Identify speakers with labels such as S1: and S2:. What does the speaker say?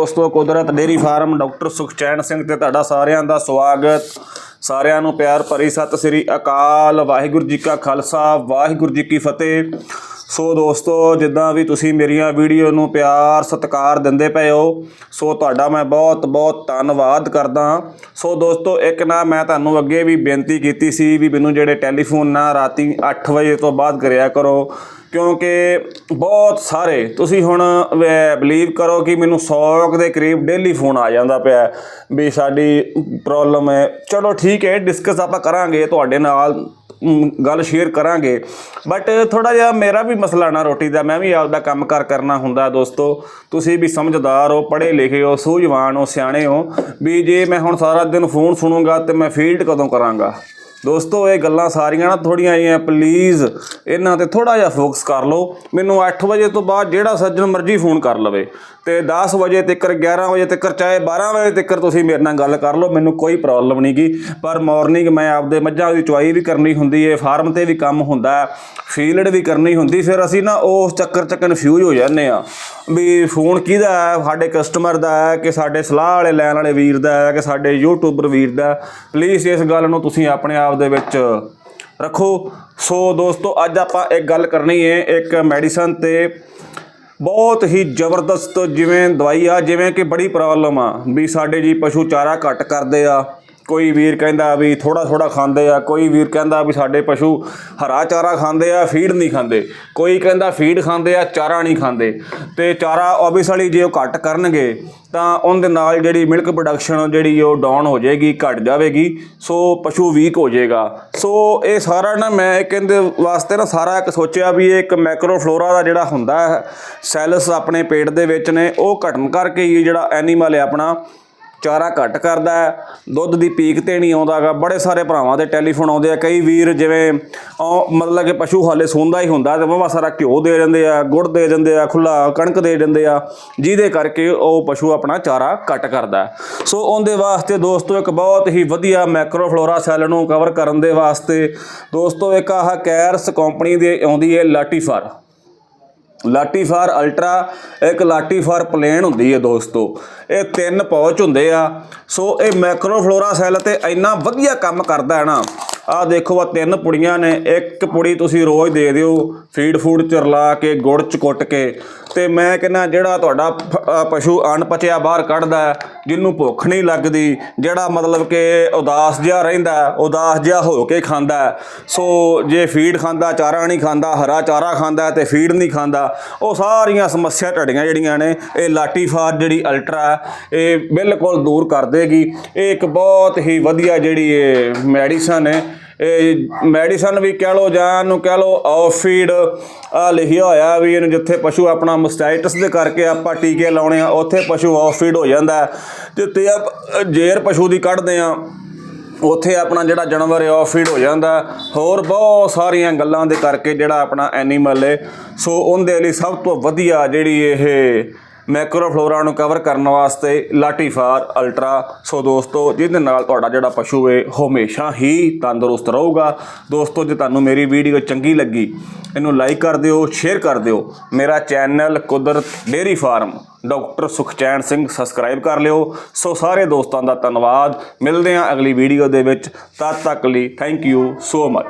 S1: ਦੋਸਤੋ, Kudrat dairy farm doctor Sukhchain Singh ਤੇ ਤੁਹਾਡਾ ਸਾਰਿਆਂ ਦਾ ਸਵਾਗਤ। ਸਾਰਿਆਂ ਨੂੰ ਪਿਆਰ ਭਰੀ ਸਤਿ ਸ੍ਰੀ ਅਕਾਲ। ਵਾਹਿਗੁਰੂ ਜੀ ਕਾ ਖਾਲਸਾ, ਵਾਹਿਗੁਰੂ ਜੀ ਕੀ ਫਤਿਹ। ਸੋ ਦੋਸਤੋ, ਜਿੱਦਾਂ ਵੀ ਤੁਸੀਂ ਮੇਰੀਆਂ ਵੀਡੀਓ ਨੂੰ ਪਿਆਰ, ਸਤਿਕਾਰ ਦਿੰਦੇ ਪਏ ਹੋ, ਸੋ ਤੁਹਾਡਾ ਮੈਂ ਬਹੁਤ ਬਹੁਤ ਧੰਨਵਾਦ ਕਰਦਾ। ਸੋ ਦੋਸਤੋ, ਇੱਕ ਨਾ ਮੈਂ ਤੁਹਾਨੂੰ ਅੱਗੇ ਵੀ ਬੇਨਤੀ ਕੀਤੀ ਸੀ ਵੀ ਮੈਨੂੰ ਜਿਹੜੇ ਟੈਲੀਫੋਨ ਨਾ ਰਾਤੀ 8 ਵਜੇ ਤੋਂ ਬਾਅਦ ਕਰਿਆ ਕਰੋ। ਕਿਉਂਕਿ ਬਹੁਤ ਸਾਰੇ, ਤੁਸੀਂ ਹੁਣ ਬਲੀਵ ਕਰੋ ਕਿ ਮੈਨੂੰ 100 ਦੇ ਕਰੀਬ ਡੇਲੀ ਫੋਨ ਆ ਜਾਂਦਾ ਪਿਆ ਵੀ ਸਾਡੀ ਪ੍ਰੋਬਲਮ ਹੈ। ਚਲੋ ਠੀਕ ਹੈ ਡਿਸਕਸ ਆਪਾਂ ਕਰਾਂਗੇ, ਤੁਹਾਡੇ ਨਾਲ ਗੱਲ ਸ਼ੇਅਰ ਕਰਾਂਗੇ। ਬਟ ਥੋੜਾ ਜਿਹਾ ਮੇਰਾ ਵੀ ਮਸਲਾ ਨਾ ਰੋਟੀ ਦਾ, ਮੈਂ ਵੀ ਆਪਦਾ ਕੰਮ ਕਾਰ ਕਰਨਾ ਹੁੰਦਾ ਦੋਸਤੋ। ਤੁਸੀਂ ਵੀ ਸਮਝਦਾਰ ਹੋ, ਪੜ੍ਹੇ ਲਿਖੇ ਹੋ, ਸੂਝਵਾਨ ਹੋ, ਸਿਆਣੇ ਹੋ, ਵੀ ਜੇ ਮੈਂ ਹੁਣ ਸਾਰਾ ਦਿਨ ਫੋਨ ਸੁਣੂੰਗਾ ਤੇ ਮੈਂ ਫੀਲਡ ਕਦੋਂ ਕਰਾਂਗਾ? ਦੋਸਤੋ, ਇਹ ਗੱਲਾਂ ਸਾਰੀਆਂ ਨਾ ਥੋੜੀਆਂ ਆਈਆਂ ਪਲੀਜ਼ ਇਹਨਾਂ ਤੇ ਥੋੜਾ ਜਿਹਾ ਫੋਕਸ ਕਰ ਲਓ। ਮੈਨੂੰ 8 ਵਜੇ ਤੋਂ ਬਾਅਦ ਜਿਹੜਾ ਸੱਜਣ ਮਰਜ਼ੀ ਫੋਨ ਕਰ ਲਵੇ। ਤੇ 10 ਵਜੇ ਤੱਕ 11 ਵਜੇ ਤੱਕ, ਚਾਹੇ 12 ਵਜੇ ਤੱਕ ਤੁਸੀਂ ਮੇਰੇ ਨਾਲ ਗੱਲ ਕਰ ਲਓ, ਮੈਨੂੰ ਕੋਈ ਪ੍ਰੋਬਲਮ ਨਹੀਂ ਗੀ। ਪਰ ਮਾਰਨਿੰਗ ਮੈਂ ਆਪਦੇ ਮੱਝਾਂ ਦੀ ਚੁਆਈ ਵੀ ਕਰਨੀ ਹੁੰਦੀ ਏ ਫਾਰਮ ਤੇ ਵੀ ਕੰਮ ਹੁੰਦਾ ਫੀਲਡ ਵੀ ਕਰਨੀ ਹੁੰਦੀ। ਫਿਰ ਅਸੀਂ ਨਾ ਉਸ ਚੱਕਰ ਚ ਕਨਫਿਊਜ਼ ਹੋ ਜਾਂਦੇ ਆ ਵੀ ਫੋਨ ਕਿਹਦਾ ਹੈ? ਸਾਡੇ ਕਸਟਮਰ ਦਾ ਹੈ ਕਿ ਸਾਡੇ ਸਲਾਹ ਵਾਲੇ ਲੈਣ ਵਾਲੇ ਵੀਰ ਦਾ ਹੈ ਕਿ ਸਾਡੇ ਯੂਟਿਊਬਰ ਵੀਰ ਦਾ ਪਲੀਜ਼ ਇਸ ਗੱਲ ਨੂੰ ਤੁਸੀਂ ਆਪਣੇ ਆਪ ਦੇ ਵਿੱਚ ਰੱਖੋ। ਸੋ ਦੋਸਤੋ, ਅੱਜ ਆਪਾਂ ਇੱਕ ਗੱਲ ਕਰਨੀ ਹੈ ਇੱਕ ਮੈਡੀਸਨ ਤੇ ਬਹੁਤ ਹੀ ਜ਼ਬਰਦਸਤ ਜਿਵੇਂ ਦਵਾਈ ਆ, ਜਿਵੇਂ ਕਿ ਬੜੀ ਪ੍ਰੋਬਲਮ ਆ ਵੀ ਸਾਡੇ ਜੀ ਪਸ਼ੂ ਚਾਰਾ ਘੱਟ ਕਰਦੇ ਆ। ਕੋਈ ਵੀਰ ਕਹਿੰਦਾ ਵੀ ਥੋੜਾ ਥੋੜਾ ਖਾਂਦੇ ਆ, ਕੋਈ ਵੀਰ ਕਹਿੰਦਾ ਵੀ ਸਾਡੇ ਪਸ਼ੂ ਹਰਾ ਚਾਰਾ ਖਾਂਦੇ ਆ, ਫੀਡ ਨਹੀਂ ਖਾਂਦੇ। ਕੋਈ ਕਹਿੰਦਾ ਫੀਡ ਖਾਂਦੇ ਆ, ਚਾਰਾ ਨਹੀਂ ਖਾਂਦੇ। ਤੇ ਚਾਰਾ ਆਬਵੀਅਸਲੀ ਜੇ ਉਹ ਘੱਟ ਕਰਨਗੇ, ਤਾਂ ਉਹਦੇ ਨਾਲ ਜਿਹੜੀ ਮਿਲਕ ਪ੍ਰੋਡਕਸ਼ਨ ਜਿਹੜੀ ਉਹ ਡਾਊਨ ਹੋ ਜਾਏਗੀ, ਘਟ ਜਾਵੇਗੀ, ਸੋ ਪਸ਼ੂ ਵੀਕ ਹੋ ਜਾਏਗਾ। ਸੋ ਇਹ ਸਾਰਾ ਨਾ ਮੈਂ ਕਹਿੰਦੇ ਵਾਸਤੇ ਨਾ ਸਾਰਾ ਇੱਕ ਸੋਚਿਆ ਵੀ ਇਹ ਇੱਕ ਮੈਕਰੋਫਲੋਰਾ ਦਾ ਜਿਹੜਾ ਹੁੰਦਾ ਹੈ ਸੈਲਸ ਆਪਣੇ ਪੇਟ ਦੇ ਵਿੱਚ ਨੇ, ਉਹ ਘਟਨ ਕਰਕੇ ਹੀ ਜਿਹੜਾ ਐਨੀਮਲ ਹੈ ਆਪਣਾ ਚਾਰਾ ਘੱਟ ਕਰਦਾ ਦੁੱਧ ਦੀ ਪੀਕ ਤੇ ਨਹੀਂ ਆਉਂਦਾਗਾ। ਬੜੇ ਸਾਰੇ ਭਰਾਵਾਂ ਦੇ ਟੈਲੀਫੋਨ ਆਉਂਦੇ ਆ, ਕਈ ਵੀਰ ਜਿਵੇਂ ਉਹ ਮਤਲਬ ਕਿ ਪਸ਼ੂ ਹਾਲੇ ਸੌਂਦਾ ਹੀ ਹੁੰਦਾ, ਤੇ ਬਹੁਤ ਸਾਰਾ ਘਿਓ ਦੇ ਦਿੰਦੇ ਆ, ਗੁੜ ਦੇ ਦਿੰਦੇ ਆ ਖੁੱਲਾ ਕਣਕ ਦੇ ਦਿੰਦੇ ਆ, ਜਿਹਦੇ ਕਰਕੇ ਉਹ ਪਸ਼ੂ ਆਪਣਾ ਚਾਰਾ ਘੱਟ ਕਰਦਾ ਸੋ ਉਹਦੇ ਵਾਸਤੇ ਦੋਸਤੋ, ਇੱਕ ਬਹੁਤ ਹੀ ਵਧੀਆ ਮੈਕਰੋਫਲੋਰਾ ਸੈੱਲ ਨੂੰ ਕਵਰ ਕਰਨ ਦੇ ਵਾਸਤੇ ਦੋਸਤੋ, ਇੱਕ ਆਹ ਕੈਰਸ ਕੰਪਨੀ ਦੀ ਆਉਂਦੀ ਹੈ ਲਾਟੀਫਾਰ ਲਾਟੀਫਾਰ ਅਲਟਰਾ, ਇੱਕ ਲਾਟੀਫਾਰ ਪਲੇਨ ਹੁੰਦੀ ਹੈ ਦੋਸਤੋ। ਇਹ ਤਿੰਨ ਪੌਚ ਹੁੰਦੇ ਆ। ਸੋ ਇਹ ਮੈਕਰੋਫਲੋਰਾ ਸੈੱਲ ਤੇ ਇੰਨਾ ਵਧੀਆ ਕੰਮ ਕਰਦਾ ਹੈ ਨਾ ਆਹ ਦੇਖੋ ਆ ਤਿੰਨ ਪੁੜੀਆਂ ਨੇ, ਇੱਕ ਪੁੜੀ ਤੁਸੀਂ ਰੋਜ਼ ਦੇ ਦਿਓ ਫੀਡ ਫੂਡ ਚ ਰਲਾ ਕੇ, ਗੁੜ ਚ ਕੁੱਟ ਕੇ। ਤੇ ਮੈਂ ਕਹਿੰਦਾ ਜਿਹੜਾ ਤੁਹਾਡਾ ਫ- ਪਸ਼ੂ ਅਣਪਚਿਆ ਬਾਹਰ ਕੱਢਦਾ ਜਿਹਨੂੰ ਭੁੱਖ ਨਹੀਂ ਲੱਗਦੀ, ਜਿਹੜਾ ਮਤਲਬ ਕਿ ਉਦਾਸ ਜਿਹਾ ਰਹਿੰਦਾ ਉਦਾਸ ਜਿਹਾ ਹੋ ਕੇ ਖਾਂਦਾ ਸੋ ਜੇ ਫੀਡ ਖਾਂਦਾ, ਚਾਰਾ ਨਹੀਂ ਖਾਂਦਾ, ਹਰਾ ਚਾਰਾ ਖਾਂਦਾ ਹੈ ਤੇ ਫੀਡ ਨਹੀਂ ਖਾਂਦਾ, ਉਹ ਸਾਰੀਆਂ ਸਮੱਸਿਆ ਟੜੀਆਂ ਜਿਹੜੀਆਂ ਨੇ, ਇਹ ਲਾਟੀਫਾਰ ਜਿਹੜੀ ਅਲਟਰਾ ਇਹ ਬਿਲਕੁਲ ਦੂਰ ਕਰ ਦੇਗੀ। ਇਹ ਇੱਕ ਬਹੁਤ ਹੀ ਵਧੀਆ ਜਿਹੜੀ ਇਹ ਮੈਡੀਸਨ ਹੈ ਮੈਡੀਸਨ ਵੀ ਕਹਿ ਲੋ ਜਾਂ ਇਹਨੂੰ ਕਹਿ ਲੋ ਆਫ ਫੀਡ ਆ ਲਿਖਿਆ ਹੋਇਆ ਵੀ ਇਹਨੂੰ ਜਿੱਥੇ ਪਸ਼ੂ ਆਪਣਾ ਮਸਟਾਈਟਸ ਦੇ ਕਰਕੇ ਆਪਾਂ ਟੀਕੇ ਲਾਉਣੇ ਆ, ਉੱਥੇ ਪਸ਼ੂ ਆਫ ਫੀਡ ਹੋ ਜਾਂਦਾ ਹੈ। ਜਿੱਥੇ ਆ ਜੇਰ ਪਸ਼ੂ ਦੀ ਕੱਢਦੇ ਆ, ਉੱਥੇ ਆਪਣਾ ਜਿਹੜਾ ਜਾਨਵਰ ਹੈ ਆਫ ਫੀਡ ਹੋ ਜਾਂਦਾ ਹੋਰ ਬਹੁਤ ਸਾਰੀਆਂ ਗੱਲਾਂ ਦੇ ਕਰਕੇ ਜਿਹੜਾ ਆਪਣਾ ਐਨੀਮਲ ਹੈ, ਸੋ ਉਹਦੇ ਲਈ ਸਭ ਤੋਂ ਵਧੀਆ ਜਿਹੜੀ ਇਹ ਮੈਕਰੋਫਲੋਰਾ ਨੂੰ ਕਵਰ ਕਰਨ ਵਾਸਤੇ ਲਾਟੀਫਾਰ, ਅਲਟਰਾ। ਸੋ ਦੋਸਤੋ, ਜਿਹਦੇ ਨਾਲ ਤੁਹਾਡਾ ਜਿਹੜਾ ਪਸ਼ੂ ਹੈ ਹਮੇਸ਼ਾ ਹੀ ਤੰਦਰੁਸਤ ਰਹੂਗਾ। ਦੋਸਤੋ, ਜੇ ਤੁਹਾਨੂੰ ਮੇਰੀ ਵੀਡੀਓ ਚੰਗੀ ਲੱਗੀ, ਇਹਨੂੰ ਲਾਈਕ ਕਰ ਦਿਓ ਸ਼ੇਅਰ ਕਰ ਦਿਓ। ਮੇਰਾ channel Kudrat dairy farm, doctor Sukhchain Singh subscribe ਕਰ ਲਿਓ। ਸੋ ਸਾਰੇ ਦੋਸਤਾਂ ਦਾ ਧੰਨਵਾਦ। ਮਿਲਦੇ ਹਾਂ ਅਗਲੀ ਵੀਡੀਓ ਦੇ ਵਿੱਚ। ਤਦ ਤੱਕ ਲਈ ਥੈਂਕ ਯੂ ਸੋ ਮਚ